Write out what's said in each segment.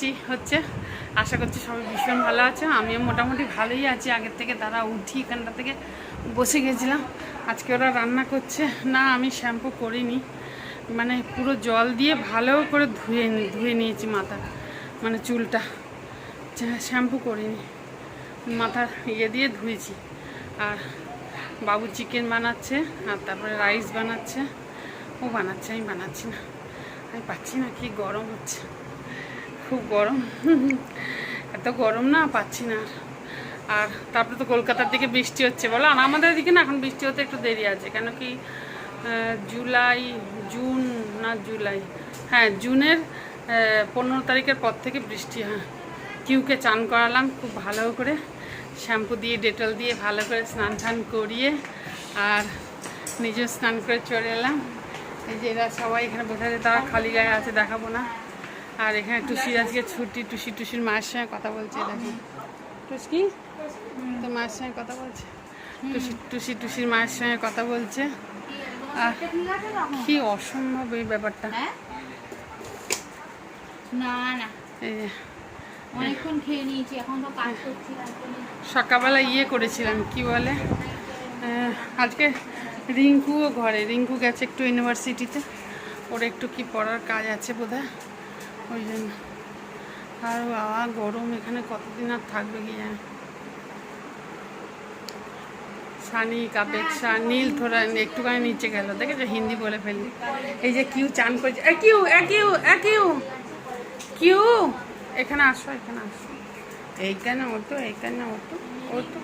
বৃষ্টি হচ্ছে। আশা করছি সবাই ভীষণ ভালো আছে। আমিও মোটামুটি ভালোই আছি। আগের থেকে তারা উঠি এখানটা থেকে বসে গেছিলাম। আজকে ওরা রান্না করছে। না, আমি শ্যাম্পু করিনি। মানে পুরো জল দিয়ে ভালো করে ধুয়ে ধুয়ে নিয়েছি মাথা। মানে চুলটা। শ্যাম্পু করিনি। মাথা ইয়ে দিয়ে ধুয়েছি। আর বাবু চিকেন বানাচ্ছে, আর তারপরে রাইস বানাচ্ছে। ও বানাচ্ছে, আমি বানাচ্ছি না। আমি পাচ্ছি না, কি গরম হচ্ছে। খুব গরম। এত গরম না, পাচ্ছি না। আর। তারপরে তো কলকাতার দিকে বৃষ্টি হচ্ছে, বলো। আর আমাদের দিকে না, এখন বৃষ্টি হতে একটু দেরি আছে। কেন কি জুলাই, জুন না জুলাই? হ্যাঁ জুনের পনেরো তারিখের পর থেকে বৃষ্টি হয়। কিউকে চান করালাম খুব ভালো করে। শ্যাম্পু দিয়ে, ডেটল দিয়ে ভালো করে স্নান টান করিয়ে আর নিজেও স্নান করে চলে এলাম। এই যে এরা সবাই এখানে বসে আছে, তারা খালি গায়ে আছে, দেখাবো না। আর এখানে টুসির আজকে ছুটি টুসি টুসির মায়ের সঙ্গে কথা বলছে দেখো। টুসকি? তো মায়ের সঙ্গে কথা বলছে। টুসি টুসি টুসির মায়ের সঙ্গে কথা বলছে। আর কি অসম্ভব এই ব্যাপারটা। না না। অনেকক্ষণ খেয়ে নিয়েছি এখন তো কাজ করছি সকালবেলা ইয়ে করেছিলাম কি বলে? আজকে রিঙ্কুও ঘরে। রিঙ্কু গেছে একটু ইউনিভার্সিটিতে ওর একটু কি পড়ার কাজ আছে বোধ ওই জন্য আর বাবা গরম এখানে কতদিন আর থাকবে কি জানি। সানি কাপেক্ষা নীল থোড়া একটুখানি নিচে গেল। দেখেছ? হিন্দি বলে ফেললি। এই যে কিউ চান করেছে। কিউ কিউ কিউ কিউ। এখানে আসো এখানে আসো। এইখানে ওতো এইখানে ওতো ওতো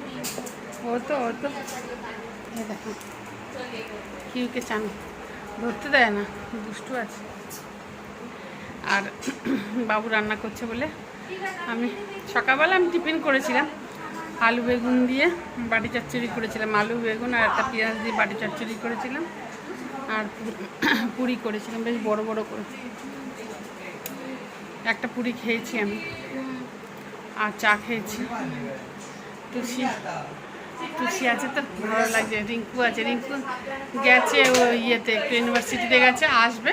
ওতো ওতো দেখো। কিউকে চান। ধরতে দেয় না দুষ্টু আছে। আর বাবু রান্না করছে বলে আমি সকালবেলা আমি টিফিন করেছিলাম। আলু বেগুন দিয়ে বাটি চচ্চড়ি করেছিলাম। আলু বেগুন আর একটা পেঁয়াজ দিয়ে বাটি চচ্চড়ি করেছিলাম। আর পুরি করেছিলাম। বেশ বড় বড় করে একটা পুরি খেয়েছি আমি। আর চা খেয়েছি। টুসি টুসি আছে তো? ভালো লাগছে। রিঙ্কু আছে। রিঙ্কু গেছে ও ইয়েতে একটু ইউনিভার্সিটিতে গেছে। আসবে।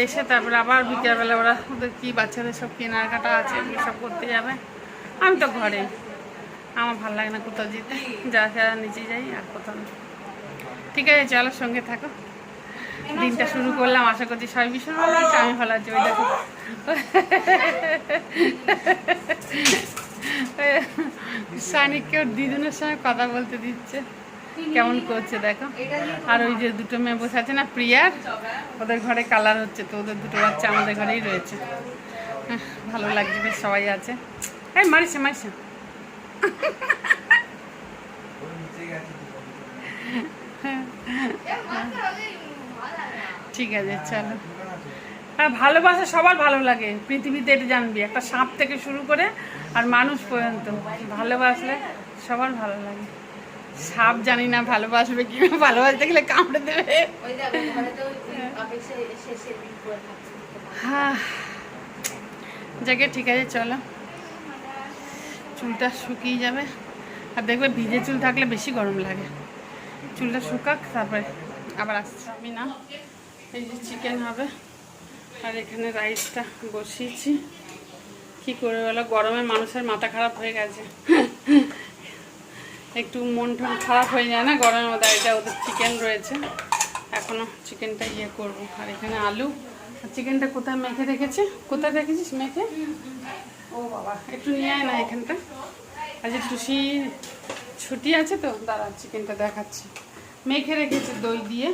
এসে তারপরে আবার বিকেলবেলা ওরা ওদের কী বাচ্চাদের সব কেনাকাটা আছে সব করতে যাবে। আমি তো ঘরে আমার ভালো লাগে না কোথাও যেতে। যা যা নিচে যাই আর কোথাও না। ঠিক আছে, চলো সঙ্গে থাকো। দিনটা শুরু করলাম, আশা করছি সবাই ভীষণ ভালো আছে, আমি ভালো আছি, ওই দেখো। সানিককে ওর দিদুনের সঙ্গে কথা বলতে দিচ্ছে। কেমন করছে দেখো? আর ওই যে দুটো মেয়ে বসে আছে না প্রিয়ার ওদের ঘরে কালার হচ্ছে তো ওদের দুটো বাচ্চা আমাদের ঘরেই রয়েছে। হ্যাঁ, ভালো লাগছে বেশ সবাই আছে। এই মারিস মারিস। ঠিক আছে চলো। আর ভালোবাসা সবার ভালো লাগে পৃথিবীতে এটা জানবি। একটা সাপ থেকে শুরু করে আর মানুষ পর্যন্ত। ভালোবাসলে সবার ভালো লাগে। সাপ জানি না ভালোবাসবে কি ভালোবাসতে গেলে কামড়ে দেবে। হ্যাঁ যাকে ঠিক আছে চলো। চুলটা শুকিয়ে যাবে। আর দেখবে ভিজে চুল থাকলে বেশি গরম লাগে। চুলটা শুকাক তারপরে আবার আসছে। আমি না এই যে চিকেন হবে। আর এখানে রাইসটা বসিয়েছি। কি করে বলো গরমে মানুষের মাথা খারাপ হয়ে গেছে। একটু মন টন খারাপ হয়ে যায় না? গরমের মধ্যে এটা ওদের চিকেন রয়েছে। এখনও চিকেনটা ইয়ে করব। আর এখানে আলু। চিকেনটা কোথায় মেখে রেখেছে? কোথায় রেখেছিস মেখে? ও বাবা, একটু নিয়ে আয় না এখানটা। আজ টুসি ছুটি আছে তো? দাঁড়া চিকেনটা দেখাচ্ছি। মেখে রেখেছে দই দিয়ে।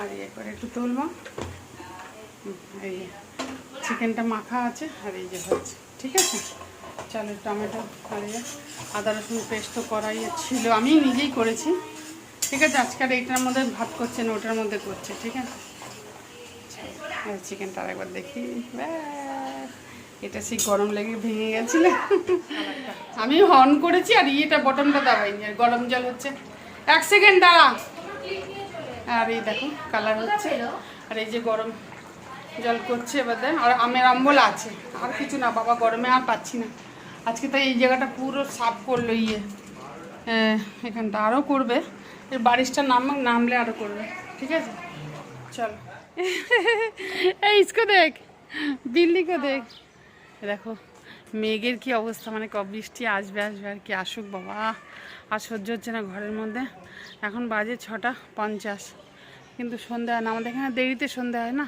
আর ইয়ে করে একটু তুলব। এই চিকেনটা মাখা আছে। আর এই যে হচ্ছে। ঠিক আছে? চলো টমেটো আর আদা রসুন পেস্ট তো করাই ছিল। আমি নিজেই করেছি। ঠিক আছে আজকাল এইটার মধ্যে ভাত করছে না, ওটার মধ্যে করছে, ঠিক আছে? আর চিকেনটা আরেকবার দেখি। এটা সেই গরম লেগে ভেঙে গেছিল। আমি অন করেছি আর ইয়েটা বটনটা দাবাইনি, আর গরম জল হচ্ছে। এক সেকেন্ড দাঁড়া আর এই দেখো কালার হচ্ছে। আর এই যে গরম জল করছে এবার। আর আমের আম্বল আছে। আর কিছু না, বাবা গরমে আর পাচ্ছি না। আজকে তাই এই জায়গাটা পুরো সাফ করল ইয়ে। আহ, এখানটা আরও করবে। এর বারিশটা নাম নামলে আরও করবে। ঠিক আছে? চলো। এই ইসকো দেখ। বিল্লিকে দেখ। দেখো মেঘের কি অবস্থা মানে কব বৃষ্টি আসবে আসবে আর কি আসুক বাবা। আর সহ্য হচ্ছে না ঘরের মধ্যে। এখন বাজে ছটা পঞ্চাশ। কিন্তু সন্ধ্যা হয় না। আমাদের এখানে দেরিতে সন্ধ্যা হয় না।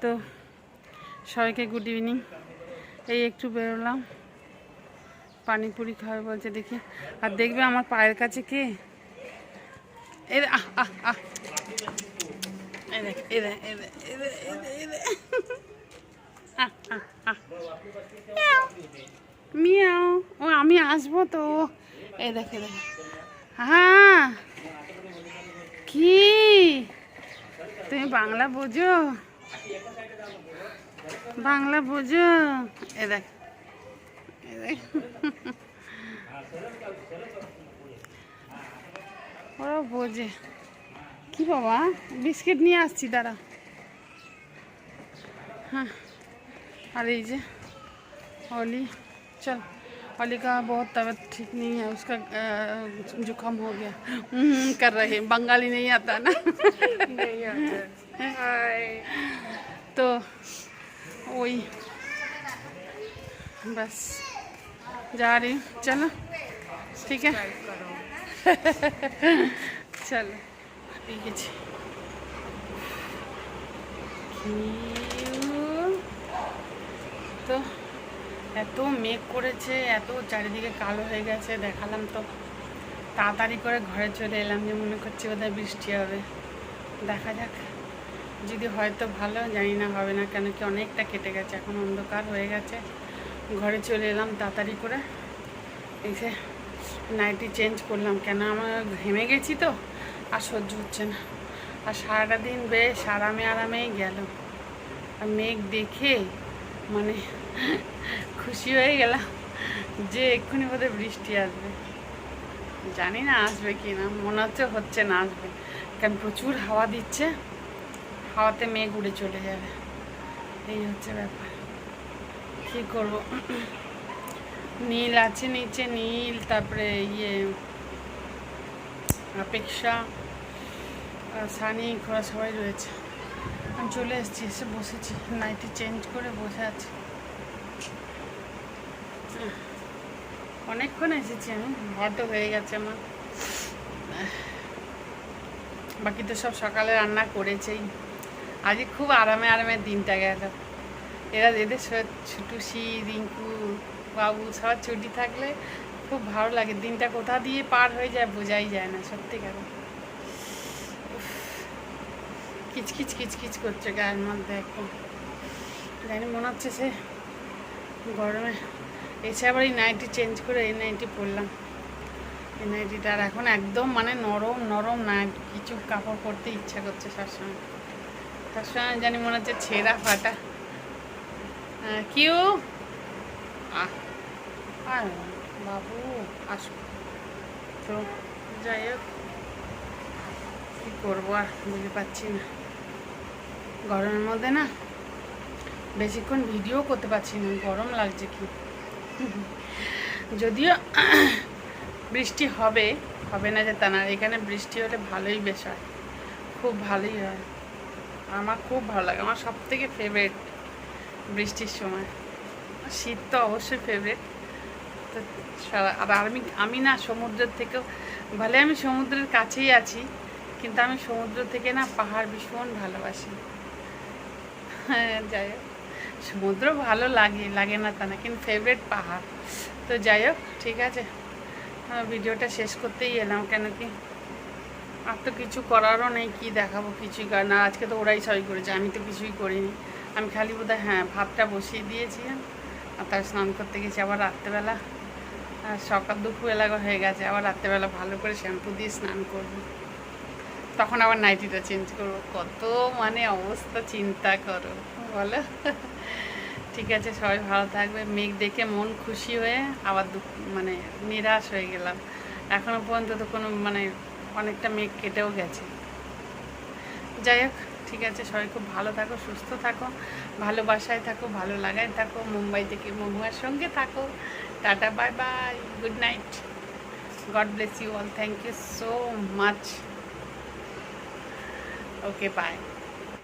তো সবাইকে গুড ইভিনিং এই একটু বেরোলাম। পানিপুরি খাবে বলছে, দেখি। আর দেখবে আমার পায়ের কাছে কে? এ আহ। মিয়াও। ও, আমি আসব তো। এই দেখে হ্যাঁ কি? তুমি বাংলা বোঝো? বাংলা বোঝো? এ এ দেখ। ওরা বোঝে কি বাবা বিস্কিট নিয়ে আসছি দাঁড়া हाँ और लीजिए ओली चल ओली का बहुत तबीयत ठीक नहीं है उसका अ, जुकाम हो गया हम्म, कर रहे हैं बंगाली नहीं आता ना नहीं आता तो वही बस जा रही हूँ चलो ठीक है चलो ठीक है जी তো এত মেঘ করেছে এত চারিদিকে কালো হয়ে গেছে দেখালাম তো তাড়াতাড়ি করে ঘরে চলে এলাম যে মনে করছি বোধহয় বৃষ্টি হবে দেখা যাক যদি হয়তো ভালো জানি না হবে না কেন কি অনেকটা কেটে গেছে এখন অন্ধকার হয়ে গেছে ঘরে চলে এলাম তাড়াতাড়ি করে। এসে নাইটি চেঞ্জ করলাম, কেন আমার ঘেমে গেছি তো? আর সহ্য হচ্ছে না। আর সারাটা দিন বেশ আরামে আরামেই গেল। আর মেঘ দেখে মানে খুশি হয়ে গেলাম যে এক্ষুনি বোধহয় বৃষ্টি আসবে। জানি না আসবে কি না, মনে হচ্ছে হচ্ছে না আসবে। কারণ প্রচুর হাওয়া দিচ্ছে, হাওয়াতে মেঘ উড়ে চলে যাবে। এই হচ্ছে ব্যাপার। কী করব? নীল আছে নিচে নীল, তারপরে ইয়ে অপেক্ষা সানি ঘোরা সবাই রয়েছে। আমি চলে এসেছি, এসে বসেছি। নাইটি চেঞ্জ করে বসে আছি। অনেকক্ষণ এসেছি আমি হয়তো হয়ে গেছে আমার। বাকি তো সব সকালে রান্না করেছেই। আজকে খুব আরামে আরামে দিনটা গেল। এরা এদের স- ছুটুসি রিঙ্কু বাবু সবার ছুটি থাকলে খুব ভালো লাগে। দিনটা কোথা দিয়ে পার হয়ে যায় বোঝাই যায় না, সত্যি সত্যিকার কিচকিচ কিচকিচ করছে গায়ের মধ্যে এখন। জানি মনে হচ্ছে সে গরমে এসে আবার এই নাইটি চেঞ্জ করে এই নাইটি পরলাম। এই নাইটিটা আর এখন একদম মানে নরম নরম নাইট, কিছু কাপড় পরতে ইচ্ছা করছে সবসময়। সবসময় জানি মনে হচ্ছে ছেঁড়া ফাটা। কিউ আর বাবু আসো তো যাই হোক কী করব আর বুঝতে পারছি না গরমের মধ্যে না বেশিক্ষণ ভিডিও করতে পারছি না গরম লাগছে কি যদিও বৃষ্টি হবে হবে না যে তা না এখানে বৃষ্টি হলে ভালোই বেশ হয় খুব ভালোই হয় আমার খুব ভালো লাগে আমার সব থেকে ফেভারিট বৃষ্টির সময়। শীত তো অবশ্যই ফেভারিট তো সারা- আর আমি আমি না সমুদ্রের থেকেও ভালে আমি সমুদ্রের কাছেই আছি, কিন্তু আমি সমুদ্র থেকে না পাহাড় ভীষণ ভালোবাসি। হ্যাঁ যাই হোক। সমুদ্র ভালো লাগে লাগে না তা না, কিন্তু ফেভারিট পাহাড়। তো যাই হোক, ঠিক আছে। ভিডিওটা শেষ করতেই এলাম, কেন কি? আর তো কিছু করারও নেই, কি দেখাবো, কিছুই না। আজকে তো ওরাই সবই করেছে, আমি তো কিছুই করিনি। আমি খালি বোধহয় হ্যাঁ ভাতটা বসিয়ে দিয়েছি আর তার স্নান করতে গেছি আবার রাত্রেবেলা। আর সকাল দুপুরবেলা হয়ে গেছে, আবার রাত্রেবেলা ভালো করে শ্যাম্পু দিয়ে স্নান করব। তখন আবার নাইটিটা চেঞ্জ করব। কত মানে অবস্থা, চিন্তা করো, বলো। ঠিক আছে, সবাই ভালো থাকবে। মেঘ দেখে মন খুশি হয়ে আবার মানে নিরাশ হয়ে গেলাম। এখনও পর্যন্ত তো কোনো মানে অনেকটা মেঘ কেটেও গেছে। যাই হোক ঠিক আছে? সবাই খুব ভালো থাকো, সুস্থ থাকো, ভালোবাসায় থাকো, ভালো লাগায় থাকো, মুম্বাই থেকে মহুয়ার সঙ্গে থাকো। Tata bye bye good night God bless you all thank you so much okay bye